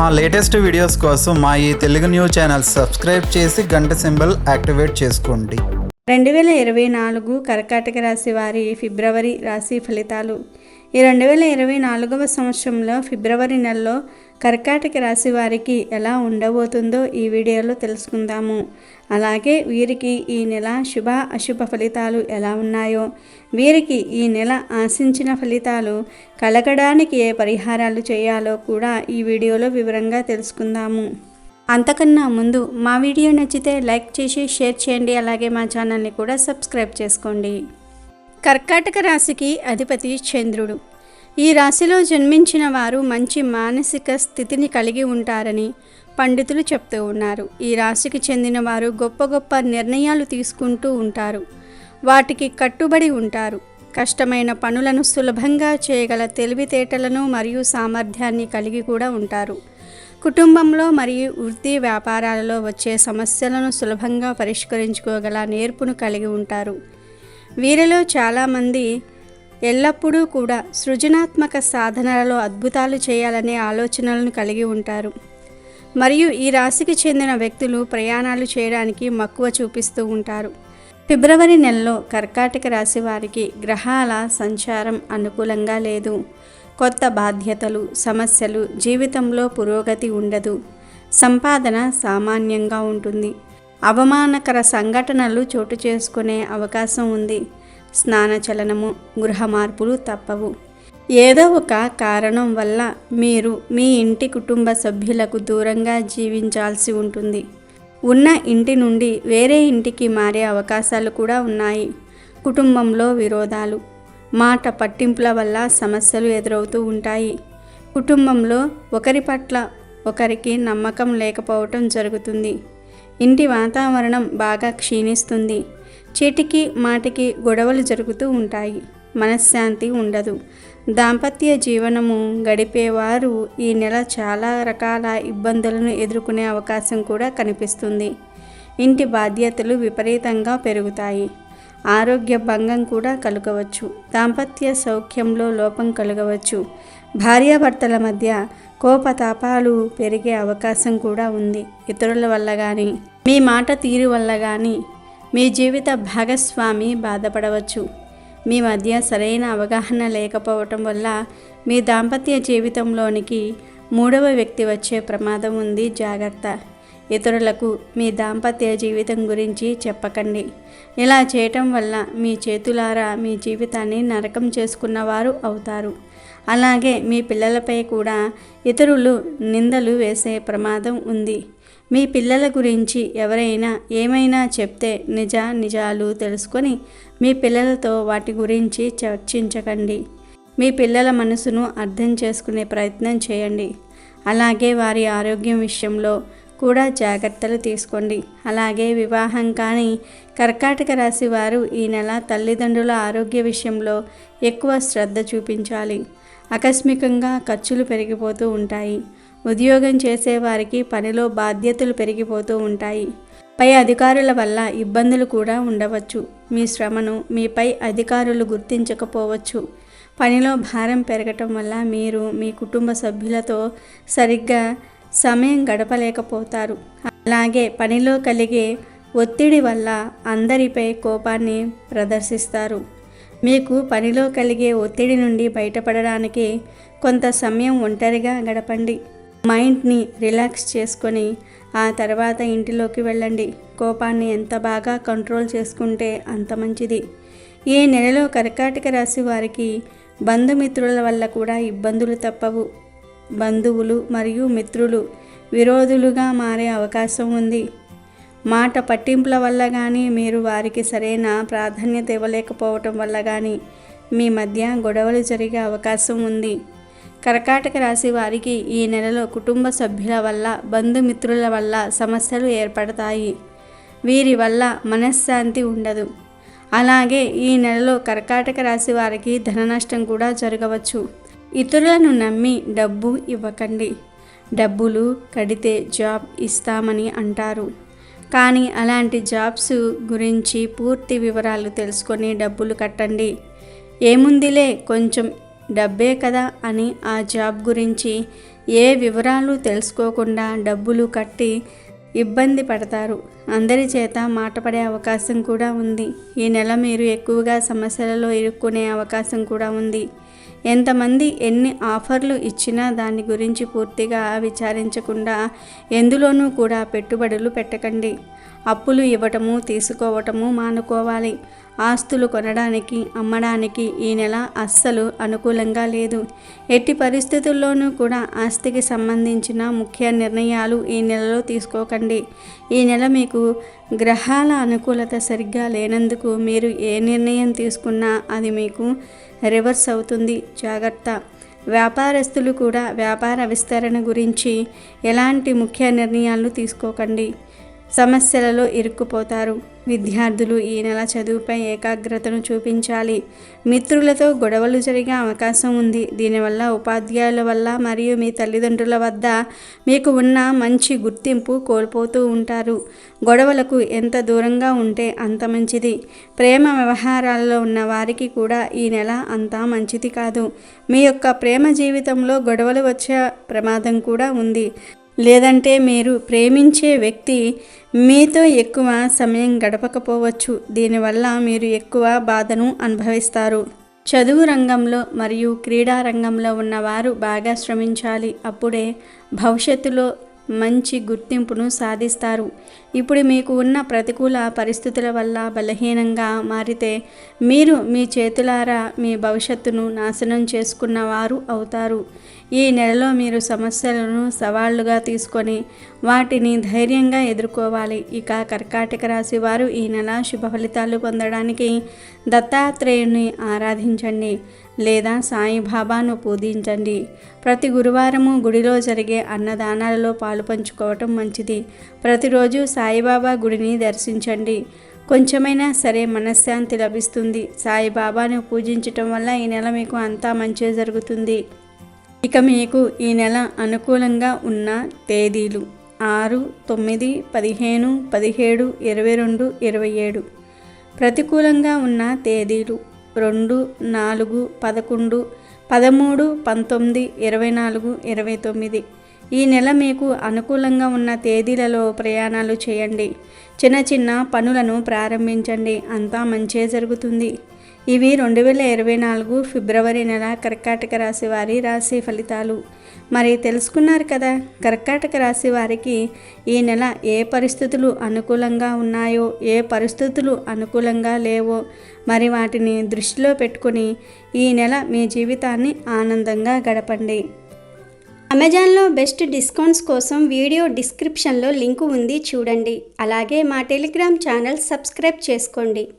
మా latest videos కోసం మా ఈ తెలుగు న్యూస్ ఛానల్ సబ్స్క్రైబ్ చేసి గంట సింబల్ యాక్టివేట్ చేసుకోండి. రెండు వేల ఇరవై నాలుగు కర్కాటక రాశి వారి ఫిబ్రవరి రాశి ఫలితాలు. ఈ రెండు వేల ఇరవై నాలుగవ సంవత్సరంలో ఫిబ్రవరి నెలలో కర్కాటక రాశి వారికి ఎలా ఉండబోతుందో ఈ వీడియోలో తెలుసుకుందాము. అలాగే వీరికి ఈ నెల శుభ అశుభ ఫలితాలు ఎలా ఉన్నాయో వీరికి ఈ నెల ఆశించిన ఫలితాలు కలగడానికి ఏ పరిహారాలు చేయాలో కూడా ఈ వీడియోలో వివరంగా తెలుసుకుందాము. అంతకన్నా ముందు మా వీడియో నచ్చితే లైక్ చేసి షేర్ చేయండి. అలాగే మా ఛానల్ని కూడా సబ్స్క్రైబ్ చేసుకోండి. కర్కాటక రాశికి అధిపతి చంద్రుడు. ఈ రాశిలో జన్మించిన వారు మంచి మానసిక స్థితిని కలిగి ఉంటారని పండితులు చెప్తూ ఉన్నారు. ఈ రాశికి చెందిన వారు గొప్ప గొప్ప నిర్ణయాలు తీసుకుంటూ ఉంటారు. వాటికి కట్టుబడి ఉంటారు. కష్టమైన పనులను సులభంగా చేయగల తెలివితేటలను మరియు సామర్థ్యాన్ని కలిగి కూడా ఉంటారు. కుటుంబంలో మరియు వృత్తి వ్యాపారాలలో వచ్చే సమస్యలను సులభంగా పరిష్కరించుకోగల నేర్పును కలిగి ఉంటారు. వీరిలో చాలామంది ఎల్లప్పుడూ కూడా సృజనాత్మక సాధనలలో అద్భుతాలు చేయాలనే ఆలోచనలను కలిగి ఉంటారు. మరియు ఈ రాశికి చెందిన వ్యక్తులు ప్రయాణాలు చేయడానికి మక్కువ చూపిస్తూ ఉంటారు. ఫిబ్రవరి నెలలో కర్కాటక రాశి వారికి గ్రహాల సంచారం అనుకూలంగా లేదు. కొత్త బాధ్యతలు సమస్యలు జీవితంలో పురోగతి ఉండదు. సంపాదన సామాన్యంగా ఉంటుంది. అవమానకర సంఘటనలు చోటు చేసుకునే అవకాశం ఉంది. స్నానచలనము గృహ మార్పులు తప్పవు. ఏదో ఒక కారణం వల్ల మీరు మీ ఇంటి కుటుంబ సభ్యులకు దూరంగా జీవించాల్సి ఉంటుంది. ఉన్న ఇంటి నుండి వేరే ఇంటికి మారే అవకాశాలు కూడా ఉన్నాయి. కుటుంబంలో విరోధాలు మాట పట్టింపుల వల్ల సమస్యలు ఎదురవుతూ ఉంటాయి. కుటుంబంలో ఒకరి పట్ల ఒకరికి నమ్మకం లేకపోవటం జరుగుతుంది. ఇంటి వాతావరణం బాగా క్షీణిస్తుంది. చీటికి మాటికి గొడవలు జరుగుతూ ఉంటాయి. మనశ్శాంతి ఉండదు. దాంపత్య జీవనము గడిపేవారు ఈ నెల చాలా రకాల ఇబ్బందులను ఎదుర్కొనే అవకాశం కూడా కనిపిస్తుంది. ఇంటి బాధ్యతలు విపరీతంగా పెరుగుతాయి. ఆరోగ్య భంగం కూడా కలగవచ్చు. దాంపత్య సౌఖ్యంలో లోపం కలగవచ్చు. భార్యాభర్తల మధ్య కోపతాపాలు పెరిగే అవకాశం కూడా ఉంది. ఇతరుల వల్ల కానీ మీ మాట తీరు వల్ల కానీ మీ జీవిత భాగస్వామి బాధపడవచ్చు. మీ మధ్య సరైన అవగాహన లేకపోవటం వల్ల మీ దాంపత్య జీవితంలోనికి మూడవ వ్యక్తి వచ్చే ప్రమాదం ఉంది. జాగ్రత్త. ఇతరులకు మీ దాంపత్య జీవితం గురించి చెప్పకండి. ఇలా చేయటం వల్ల మీ చేతులారా మీ జీవితాన్ని నరకం చేసుకున్నవారు అవుతారు. అలాగే మీ పిల్లలపై కూడా ఇతరులు నిందలు వేసే ప్రమాదం ఉంది. మీ పిల్లల గురించి ఎవరైనా ఏమైనా చెప్తే నిజ నిజాలు తెలుసుకొని మీ పిల్లలతో వాటి గురించి చర్చించకండి. మీ పిల్లల మనసును అర్థం చేసుకునే ప్రయత్నం చేయండి. అలాగే వారి ఆరోగ్యం విషయంలో కూడా జాగ్రత్తలు తీసుకోండి. అలాగే వివాహం కానీ కర్కాటక రాశి వారు ఈ నెల తల్లిదండ్రుల ఆరోగ్య విషయంలో ఎక్కువ శ్రద్ధ చూపించాలి. ఆకస్మికంగా ఖర్చులు పెరిగిపోతూ ఉంటాయి. ఉద్యోగం చేసేవారికి పనిలో బాధ్యతలు పెరిగిపోతూ ఉంటాయి. పై అధికారుల వల్ల ఇబ్బందులు కూడా ఉండవచ్చు. మీ శ్రమను మీపై అధికారులు గుర్తించకపోవచ్చు. పనిలో భారం పెరగటం వల్ల మీరు మీ కుటుంబ సభ్యులతో సరిగ్గా సమయం గడపలేకపోతారు. అలాగే పనిలో కలిగే ఒత్తిడి వల్ల అందరిపై కోపాన్ని ప్రదర్శిస్తారు. మీకు పనిలో కలిగే ఒత్తిడి నుండి బయటపడడానికి కొంత సమయం ఒంటరిగా గడపండి. మైండ్ని రిలాక్స్ చేసుకొని ఆ తర్వాత ఇంటిలోకి వెళ్ళండి. కోపాన్ని ఎంత బాగా కంట్రోల్ చేసుకుంటే అంత మంచిది. ఈ నెలలో కర్కాటక రాశి వారికి బంధుమిత్రుల వల్ల కూడా ఇబ్బందులు తప్పవు. బంధువులు మరియు మిత్రులు విరోధులుగా మారే అవకాశం ఉంది. మాట పట్టింపుల వల్ల కానీ మీరు వారికి సరైన ప్రాధాన్యత ఇవ్వలేకపోవటం వల్ల కానీ మీ మధ్య గొడవలు జరిగే అవకాశం ఉంది. కర్కాటక రాశి వారికి ఈ నెలలో కుటుంబ సభ్యుల వల్ల బంధుమిత్రుల వల్ల సమస్యలు ఏర్పడతాయి. వీరి వల్ల మనశ్శాంతి ఉండదు. అలాగే ఈ నెలలో కర్కాటక రాశి వారికి ధన నష్టం కూడా జరగవచ్చు. ఇతరులను నమ్మి డబ్బు ఇవ్వకండి. డబ్బులు కడితే జాబ్ ఇస్తామని అంటారు. కానీ అలాంటి జాబ్స్ గురించి పూర్తి వివరాలు తెలుసుకొని డబ్బులు కట్టండి. ఏముందిలే కొంచెం డబ్బే కదా అని ఆ జాబ్ గురించి ఏ వివరాలు తెలుసుకోకుండా డబ్బులు కట్టి ఇబ్బంది పడతారు. అందరి చేత మాట పడే అవకాశం కూడా ఉంది. ఈ నెల మీరు ఎక్కువగా సమస్యలలో ఇరుక్కునే అవకాశం కూడా ఉంది. ఎంతమంది ఎన్ని ఆఫర్లు ఇచ్చినా దాని గురించి పూర్తిగా విచారించకుండా ఎందులోనూ కూడా పెట్టుబడులు పెట్టకండి. అప్పులు ఇవ్వటము తీసుకోవటము మానుకోవాలి. ఆస్తులు కొనడానికి అమ్మడానికి ఈ నెల అస్సలు అనుకూలంగా లేదు. ఎట్టి పరిస్థితుల్లోనూ కూడా ఆస్తికి సంబంధించిన ముఖ్య నిర్ణయాలు ఈ నెలలో తీసుకోకండి. ఈ నెల మీకు గ్రహాల అనుకూలత సరిగ్గా లేనందుకు మీరు ఏ నిర్ణయం తీసుకున్నా అది మీకు రివర్స్ అవుతుంది. జాగ్రత్త. వ్యాపారస్తులు కూడా వ్యాపార విస్తరణ గురించి ఎలాంటి ముఖ్య నిర్ణయాలు తీసుకోకండి. సమస్యలలో ఇరుక్కుపోతారు. విద్యార్థులు ఈ నెల చదువుపై ఏకాగ్రతను చూపించాలి. మిత్రులతో గొడవలు జరిగే అవకాశం ఉంది. దీనివల్ల ఉపాధ్యాయుల వల్ల మరియు మీ తల్లిదండ్రుల వద్ద మీకు ఉన్న మంచి గుర్తింపు కోల్పోతూ ఉంటారు. గొడవలకు ఎంత దూరంగా ఉంటే అంత మంచిది. ప్రేమ వ్యవహారాల్లో ఉన్న వారికి కూడా ఈ నెల అంత మంచిది కాదు. మీ యొక్క ప్రేమ జీవితంలో గొడవలు వచ్చే ప్రమాదం కూడా ఉంది. లేదంటే మీరు ప్రేమించే వ్యక్తి మీతో ఎక్కువ సమయం గడపకపోవచ్చు. దీనివల్ల మీరు ఎక్కువ బాధను అనుభవిస్తారు. చదువు రంగంలో మరియు క్రీడా రంగంలో ఉన్నవారు బాగా శ్రమించాలి. అప్పుడే భవిష్యత్తులో మంచి గుర్తింపును సాధిస్తారు. ఇప్పుడు మీకు ఉన్న ప్రతికూల పరిస్థితుల వల్ల బలహీనంగా మారితే మీరు మీ చేతులారా మీ భవిష్యత్తును నాశనం చేసుకున్న వారు అవుతారు. ఈ నెలలో మీరు సమస్యలను సవాళ్ళుగా తీసుకొని వాటిని ధైర్యంగా ఎదుర్కోవాలి. ఇక కర్కాటక రాశి వారు ఈ నెల శుభ ఫలితాలు పొందడానికి దత్తాత్రేయుని ఆరాధించండి లేదా సాయిబాబాను పూజించండి. ప్రతి గురువారము గుడిలో జరిగే అన్నదానాలలో పాలు పంచుకోవటం మంచిది. ప్రతిరోజు సాయిబాబా గుడిని దర్శించండి. కొంచెమైనా సరే మనశ్శాంతి లభిస్తుంది. సాయిబాబాను పూజించటం వల్ల ఈ నెల మీకు అంతా మంచి జరుగుతుంది. ఇక మీకు ఈ నెల అనుకూలంగా ఉన్న తేదీలు ఆరు తొమ్మిది పదిహేను పదిహేడు ఇరవై రెండు ఇరవై ఏడు. ప్రతికూలంగా ఉన్న తేదీలు రెండు నాలుగు పదకొండు పదమూడు పంతొమ్మిది ఇరవై నాలుగు ఇరవై తొమ్మిది. ఈ నెల మీకు అనుకూలంగా ఉన్న తేదీలలో ప్రయాణాలు చేయండి. చిన్న చిన్న పనులను ప్రారంభించండి. అంతా మంచే జరుగుతుంది. ఇవి రెండు వేల ఇరవై నాలుగు ఫిబ్రవరి నెల కర్కాటక రాశి వారి రాశి ఫలితాలు. మరి తెలుసుకున్నారు కదా కర్కాటక రాశి వారికి ఈ నెల ఏ పరిస్థితులు అనుకూలంగా ఉన్నాయో ఏ పరిస్థితులు అనుకూలంగా లేవో మరి వాటిని దృష్టిలో పెట్టుకుని ఈ నెల మీ జీవితాన్ని ఆనందంగా గడపండి. అమెజాన్లో బెస్ట్ డిస్కౌంట్స్ కోసం వీడియో డిస్క్రిప్షన్లో లింకు ఉంది చూడండి. అలాగే మా టెలిగ్రామ్ ఛానల్ సబ్స్క్రైబ్ చేసుకోండి.